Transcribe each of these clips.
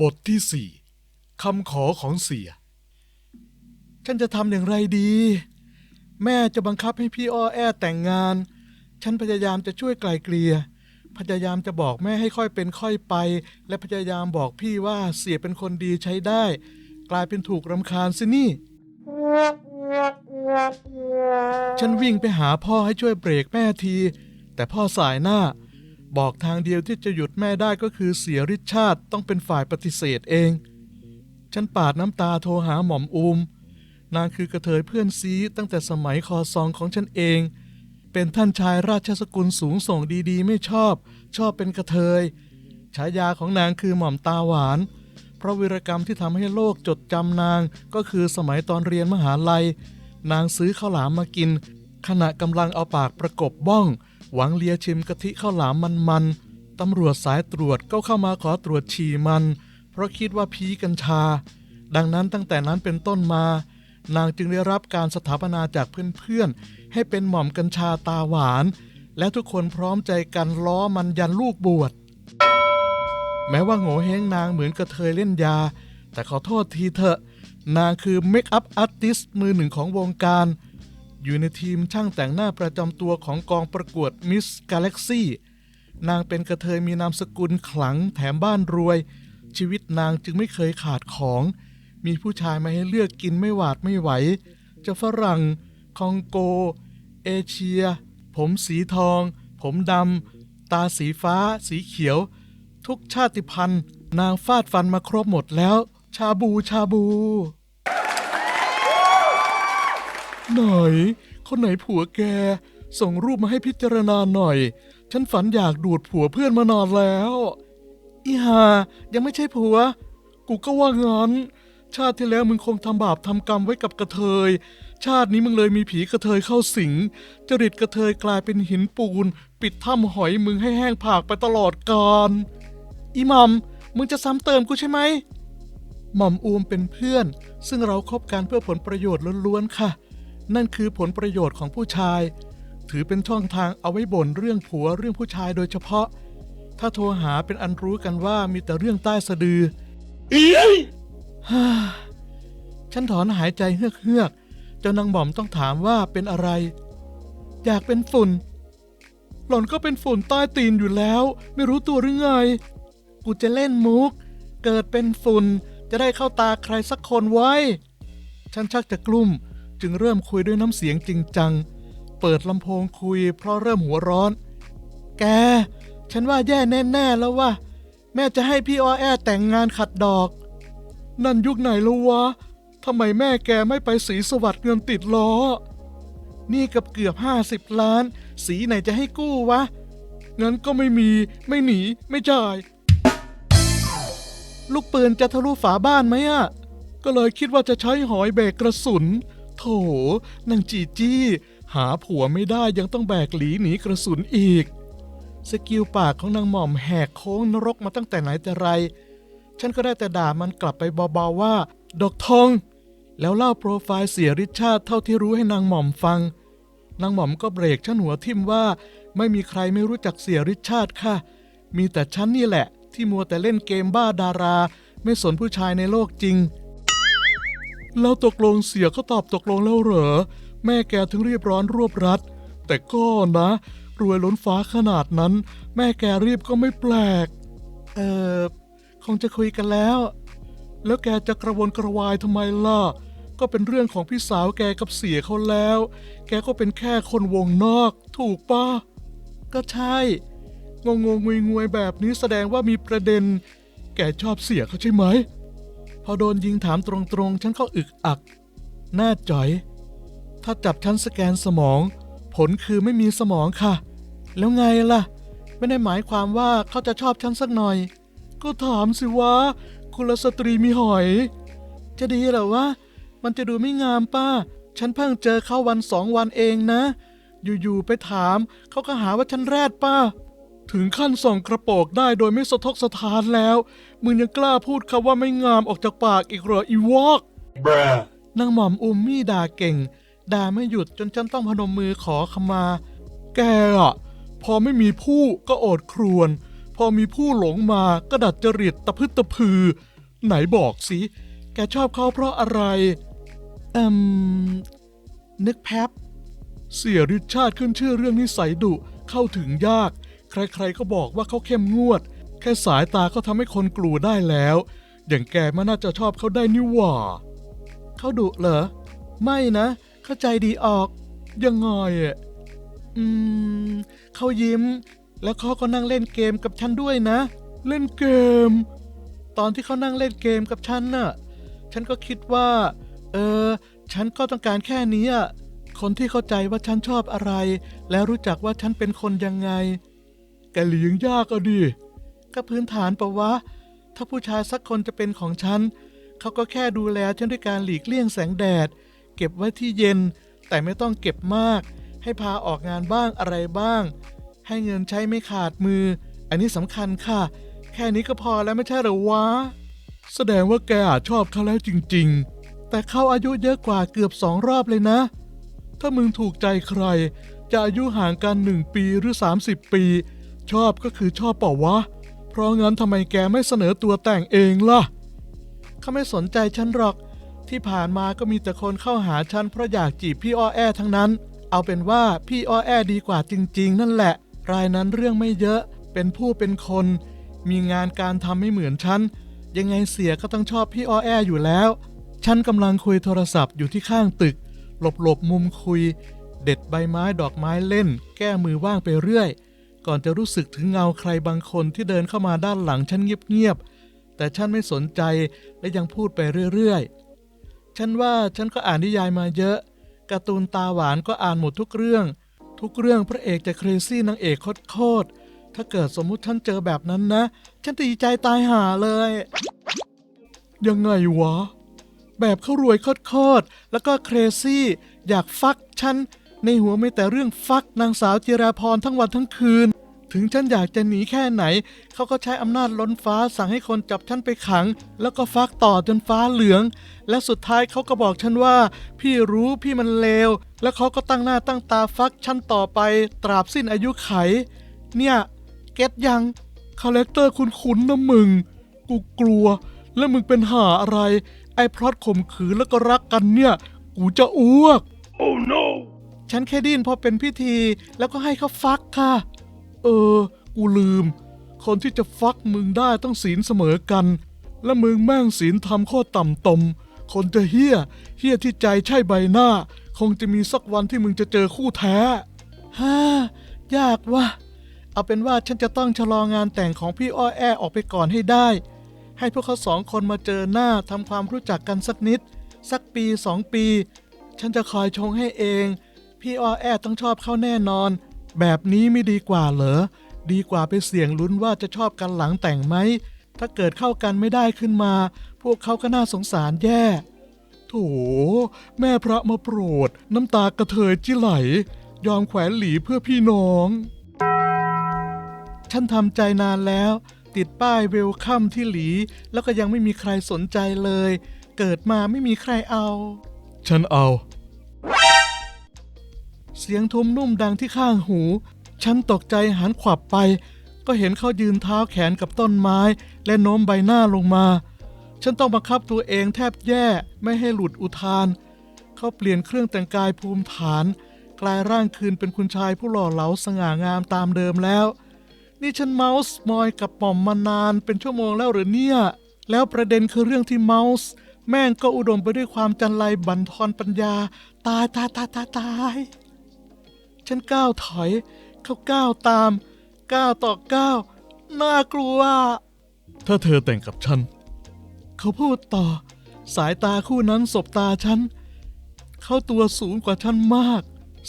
บทที่สี่คำขอของเสีย ฉันจะทำอย่างไรดี แม่จะบังคับให้พี่อ้อแอแต่งงาน ฉันพยายามจะช่วยไกลเกลี่ยพยายามจะบอกแม่ให้ค่อยเป็นค่อยไป และพยายามบอกพี่ว่าเสียเป็นคนดีใช้ได้ กลายเป็นถูกรำคาญสินี่ ฉันวิ่งไปหาพ่อให้ช่วยเบรกแม่ที แต่พ่อสายหน้า บอกทางเดียวที่จะหยุดแม่ได้ก็คือเสียริชาติต้องเป็นฝ่ายปฏิเสธเอง ฉันปาดน้ำตาโทรหาหม่อมอูมนางคือกระเทยเพื่อนซีตั้งแต่สมัยคอซองของฉันเอง เป็นท่านชายราชสกุลสูงส่งดีๆ ไม่ชอบ ชอบเป็นกระเทย ฉายาของนางคือหม่อมตาหวาน เพราะวีรกรรมที่ทำให้โลกจดจำนางก็คือสมัยตอนเรียนมหาลัย นางซื้อข้าวหลามมากิน ขณะกำลังเอาปากประกบบ้อง หวังเลียชิมกะทิข้าวหลามมันๆตำรวจสายตรวจก็เข้ามาขอตรวจฉี่มัน เพราะคิดว่าพีกัญชา ดังนั้นตั้งแต่นั้นเป็นต้นมา นางจึงได้รับการสถาปนาจากเพื่อนๆ ให้เป็นหม่อมกัญชาตาหวาน และทุกคนพร้อมใจกันล้อมันยันลูกบวชแม้ว่าโง่เฮงนางเหมือนกระเทยเล่นยา แต่ขอโทษทีเถอะ นางคือเมคอัพอาร์ติสมือหนึ่งของวงการ อยู่ในทีมช่างแต่งหน้าประจำตัวของกองประกวดมิสกาแล็กซี่นางเป็นกระเทยมีนามสกุลขลังแถมบ้านรวย ชีวิตนางจึงไม่เคยขาดของ มีผู้ชายมาให้เลือกกินไม่หวาดไม่ไหว จะฝรั่ง คองโก เอเชีย ผมสีทอง ผมดำ ตาสีฟ้า สีเขียว ทุกชาติพันธุ์ นางฟาดฟันมาครบหมดแล้ว ชาบูชาบู ไหนคนไหนผัวแก ส่งรูปมาให้พิจารณาหน่อย ฉันฝันอยากดูดผัวเพื่อนมานานแล้ว อีหายังไม่ใช่ผัว กูก็ว่างั้น ชาติที่แล้วมึงคงทำบาปทำกรรมไว้กับกระเทย ชาตินี้มึงเลยมีผีกระเทยเข้าสิง จริตกระเทยกลายเป็นหินปูน ปิดถ้ำหอยมึงให้แห้งผากไปตลอดกาลอีมัมมึงจะซ้ำเติมกูใช่ไหมหม่อมอูมเป็นเพื่อน ซึ่งเราคบกันเพื่อผลประโยชน์ล้วนๆค่ะ นั่นคือผลประโยชน์ของผู้ชาย ถือเป็นช่องทางเอาไว้บ่นเรื่องผัวเรื่องผู้ชายโดยเฉพาะ ถ้าโทรหาเป็นอันรู้กันว่ามีแต่เรื่องใต้สะดือฮ่าฉันถอนหายใจเฮือกเฮือกๆจนนางหม่อมต้องถามว่าเป็นอะไร อยากเป็นฝุ่น หล่อนก็เป็นฝุ่นใต้ตีนอยู่แล้ว ไม่รู้ตัวหรือไง กูจะเล่นมุก เกิดเป็นฝุ่นจะได้เข้าตาใครสักคนไว้ ฉันชักจะกลุ้ม จึงเริ่มคุยด้วยน้ำเสียงจริงจัง เปิดลำโพงคุยเพราะเริ่มหัวร้อน แก ฉันว่าแย่แน่ๆแล้วว่า แม่จะให้พี่อ้อแอแต่งงานขัดดอก นั่นยุคไหนแล้ววะทำไมแม่แกไม่ไปสีสวัสดิ์เงินติดล้อ นี่กับเกือบห้าสิบล้าน สีไหนจะให้กู้วะ งั้นก็ไม่มี ไม่หนี ไม่จ่าย ลูกปืนจะทะลุฝาบ้านไหมอะก็เลยคิดว่าจะใช้หอยแบกกระสุน โถนางจีจี้ หาผัวไม่ได้ยังต้องแบกหลีหนีกระสุนอีก สกิลปากของนางหม่อมแหกโค้งนรกมาตั้งแต่ไหนแต่ไร ฉันก็ได้แต่ด่ามันกลับไปเบาๆว่า ดอกทอง แล้วเล่าโปรไฟล์เสียริชาติเท่าที่รู้ให้นางหม่อมฟัง นางหม่อมก็เบรกฉันหัวทิ่มว่า ไม่มีใครไม่รู้จักเสียริชาติค่ะ มีแต่ฉันนี่แหละ ที่มัวแต่เล่นเกมบ้าดารา ไม่สนผู้ชายในโลกจริง แล้วตกลงเสียก็ตอบตกลงแล้วเหรอ แม่แกถึงรีบร้อนรวบรัด แต่ก็นะ รวยล้นฟ้าขนาดนั้น แม่แกรีบก็ไม่แปลก เออคงจะคุยกันแล้ว แล้วแกจะกระวนกระวายทำไมล่ะ ก็เป็นเรื่องของพี่สาวแกกับเสียเขาแล้ว แกก็เป็นแค่คนวงนอก ถูกปะก็ใช่ งงงงวยงวยแบบนี้แสดงว่ามีประเด็น แกชอบเสียเขาใช่ไหม พอโดนยิงถามตรงๆ ฉันก็อึกอัก หน้าจ่อย ถ้าจับฉันสแกนสมอง ผลคือไม่มีสมองค่ะ แล้วไงล่ะ ไม่ได้หมายความว่าเขาจะชอบฉันสักหน่อย ก็ถามสิวะกุลสตรีมีหอย จะดีเหรอวะ มันจะดูไม่งามป้า ฉันเพิ่งเจอเขาวันสองวันเองนะ อยู่ๆไปถาม เขาก็หาว่าฉันแรดป้า ถึงขั้นส่องกระโปรงได้โดยไม่สะทกสะทานแล้ว มึงยังกล้าพูดคำว่าไม่งามออกจากปากอีกเหรออีวอก Bruh. นางหม่อมอุมมี่ด่าเก่ง ด่าไม่หยุดจนฉันต้องพนมมือขอขมา แกอะพอไม่มีผู้ก็โอดครวนพออมีผู้หลงมาก็ดัดจริตตะพึดตะพือ ไหนบอกสิ แกชอบเขาเพราะอะไร เอืมนึกแป๊บเสียริชาติขึ้นชื่อเรื่องนิสัยดุเข้าถึงยาก ใครๆก็บอกว่าเขาเข้มงวด แค่สายตาก็ทำให้คนกลัวได้แล้ว อย่างแกมันน่าจะชอบเขาได้นี่หว่า เขาดุเหรอ ไม่นะ เข้าใจดีออก ยังไงอะ อืม เขายิ้ม แล้วเขาก็นั่งเล่นเกมกับฉันด้วยนะ เล่นเกม ตอนที่เขานั่งเล่นเกมกับฉันน่ะ ฉันก็คิดว่า เออ ฉันก็ต้องการแค่นี้อะคนที่เข้าใจว่าฉันชอบอะไร แล้วรู้จักว่าฉันเป็นคนยังไง แกเลี้ยงยากอะดิก็พื้นฐานปะวะ ถ้าผู้ชายสักคนจะเป็นของฉัน เขาก็แค่ดูแลฉันด้วยการหลีกเลี่ยงแสงแดด เก็บไว้ที่เย็น แต่ไม่ต้องเก็บมาก ให้พาออกงานบ้างอะไรบ้าง ให้เงินใช้ไม่ขาดมือ อันนี้สำคัญค่ะ แค่นี้ก็พอแล้วไม่ใช่หรอวะ แสดงว่าแกอาจชอบเขาแล้วจริง ๆ แต่เขาอายุเยอะกว่าเกือบสองรอบเลยนะ ถ้ามึงถูกใจใคร จะอายุห่างกันหนึ่งปีหรือ 30 ปี ชอบก็คือชอบเปล่าวะ เพราะงั้นทำไมแกไม่เสนอตัวแต่งเองล่ะเขาไม่สนใจฉันหรอก ที่ผ่านมาก็มีแต่คนเข้าหาฉันเพราะอยากจีบพี่อ้อแอทั้งนั้น เอาเป็นว่าพี่อ้อแอดีกว่าจริง ๆ นั่นแหละ รายนั้นเรื่องไม่เยอะ เป็นผู้เป็นคน มีงานการทำไม่เหมือนฉัน ยังไงเสียก็ต้องชอบพี่อ้อแออยู่แล้ว ฉันกำลังคุยโทรศัพท์อยู่ที่ข้างตึก หลบหลบๆมุมคุย เด็ดใบไม้ดอกไม้เล่น แก้มือว่างไปเรื่อย ก่อนจะรู้สึกถึงเงาใครบางคนที่เดินเข้ามาด้านหลังฉันเงียบๆ แต่ฉันไม่สนใจและยังพูดไปเรื่อยๆ ฉันว่าฉันก็อ่านนิยายมาเยอะ การ์ตูนตาหวานก็อ่านหมดทุกเรื่อง ทุกเรื่องพระเอกจะเครซี่นางเอกโคตรๆถ้าเกิดสมมุติฉันเจอแบบนั้นนะ ฉันดีใจตายห่าเลย ยังไงวะ แบบเขารวยโคตรๆแล้วก็เครซี่ อยากฟักฉัน ในหัวไม่แต่เรื่องฟักนางสาวจิราพรทั้งวันทั้งคืน ถึงฉันอยากจะหนีแค่ไหน เขาก็ใช้อำนาจล้นฟ้าสั่งให้คนจับฉันไปขัง แล้วก็ฟักต่อจนฟ้าเหลือง และสุดท้ายเขาก็บอกฉันว่า พี่รู้พี่มันเลว แล้วเขาก็ตั้งหน้าตั้งตาฟักฉันต่อไป ตราบสิ้นอายุไข เนี่ย เก็ตยังคาแรคเตอร์คุ้นๆนนะมึง กูกลัว แล้วมึงเป็นหาอะไร ไอ้พลอดข่มขืนแล้วก็รักกันเนี่ย กูจะอ้วก Oh no! ฉันแค่ดิ้นพอเป็นพิธี แล้วก็ให้เขาฟักค่ะ เออ กูลืม คนที่จะฟักมึงได้ต้องศีลเสมอกัน และมึงแม่งศีลทำข้อต่ำตม คนจะเฮี้ย เฮี้ยที่ใจใช่ใบหน้า คงจะมีสักวันที่มึงจะเจอคู่แท้ฮ่ายากวะเอาเป็นว่าฉันจะต้องชะลองานแต่งของพี่อ้อแอออกไปก่อนให้ได้ ให้พวกเขาสองคนมาเจอหน้าทำความรู้จักกันสักนิด สักปีสองปี ฉันจะคอยชงให้เอง พี่อ้อแอต้องชอบเขาแน่นอน แบบนี้ไม่ดีกว่าเหรอ ดีกว่าไปเสี่ยงลุ้นว่าจะชอบกันหลังแต่งไหม ถ้าเกิดเข้ากันไม่ได้ขึ้นมา พวกเขาก็น่าสงสารแย่ โถ แม่พระมาโปรด น้ำตากระเทยจิไหล ยอมแขวนหลีเพื่อพี่น้อง ฉันทำใจนานแล้ว ติดป้ายเวลคัมที่หลี แล้วก็ยังไม่มีใครสนใจเลย เกิดมาไม่มีใครเอา ฉันเอา เสียงทุ้มนุ่มดังที่ข้างหู ฉันตกใจหันขวับไป ก็เห็นเขายืนเท้าแขนกับต้นไม้ และโน้มใบหน้าลงมา ฉันต้องบังคับตัวเองแทบแย่ไม่ให้หลุดอุทาน เขาเปลี่ยนเครื่องแต่งกายภูมิฐาน กลายร่างคืนเป็นคุณชายผู้หล่อเหลาสง่างามตามเดิมแล้ว นี่ฉันเมาส์มอยกับหม่อมมานานเป็นชั่วโมงแล้วหรือเนี่ย แล้วประเด็นคือเรื่องที่เมาส์แม่งก็อุดมไปด้วยความจันไรบั่นทอนปัญญา ตายตายตายตายตาย ฉันก้าวถอย เขาก้าวตาม ก้าวต่อก้าวน่ากลัว ถ้าเธอแต่งกับฉัน เขาพูดต่อ สายตาคู่นั้นสบตาฉัน เขาตัวสูงกว่าฉันมาก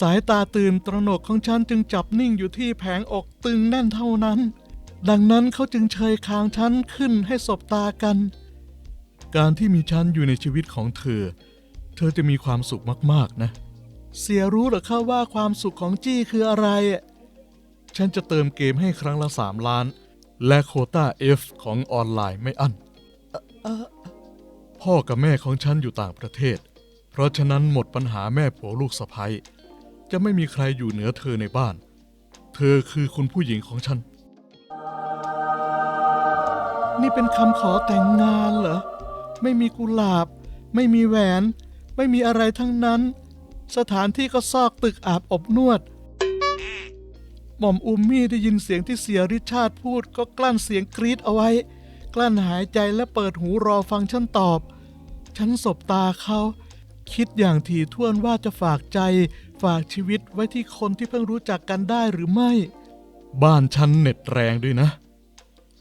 สายตาตื่นตระหนกของฉันจึงจับนิ่งอยู่ที่แผงอกตึงแน่นเท่านั้น ดังนั้นเขาจึงเชยคางฉันขึ้นให้สบตากัน การที่มีฉันอยู่ในชีวิตของเธอ เธอจะมีความสุขมากๆนะ เสียรู้เหรือคะว่าความสุขของจี้คืออะไร ฉันจะเติมเกมให้ครั้งละ3ล้าน และโคต้า F ของออนไลน์ไม่อั้นพ่อกับแม่ของฉันอยู่ต่างประเทศ เพราะฉะนั้นหมดปัญหาแม่ผัวลูกสะใภ้จะไม่มีใครอยู่เหนือเธอในบ้าน เธอคือคุณผู้หญิงของฉัน นี่เป็นคำขอแต่งงานเหรอ ไม่มีกุหลาบ ไม่มีแหวน ไม่มีอะไรทั้งนั้น สถานที่ก็ซอกตึกอาบอบนวด หม่อมอุมมี่ได้ยินเสียงที่เสียริชาติพูดก็กลั้นเสียงกรีดเอาไว้ กลั้นหายใจและเปิดหูรอฟังฉันตอบ ฉันสบตาเขา คิดอย่างถี่ถ้วนว่าจะฝากใจ ฝากชีวิตไว้ที่คนที่เพิ่งรู้จักกันได้หรือไม่ บ้านฉันเน็ตแรงด้วยนะ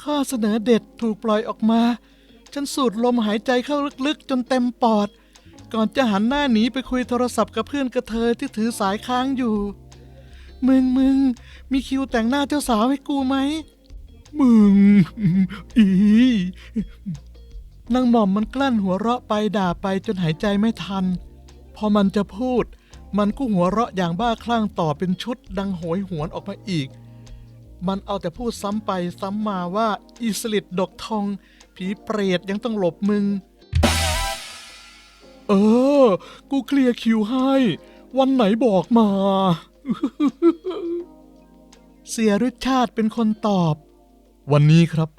ข้อเสนอเด็ดถูกปล่อยออกมา ฉันสูดลมหายใจเข้าลึกๆ จนเต็มปอด ก่อนจะหันหน้าหนีไปคุยโทรศัพท์กับเพื่อนกระเทยที่ถือสายค้างอยู่ มึงมึงมีคิวแต่งหน้าเจ้าสาวให้กูไหม มึง อี นางหม่อมมันกลั้นหัวเราะไปด่าไปจนหายใจไม่ทัน พอมันจะพูด มันก็หัวเราะอย่างบ้าคลั่งต่อเป็นชุดดังโหยหวนออกมาอีก มันเอาแต่พูดซ้ำไปซ้ำมาว่าอีสลิดดกทอง ผีเปรตยังต้องหลบมึง เออ กูเคลียร์คิวให้ วันไหนบอกมา เสียรุชาติเป็นคนตอบ วันนี้ครับ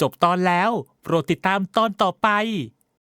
จบตอนแล้ว โปรดติดตามตอนต่อไป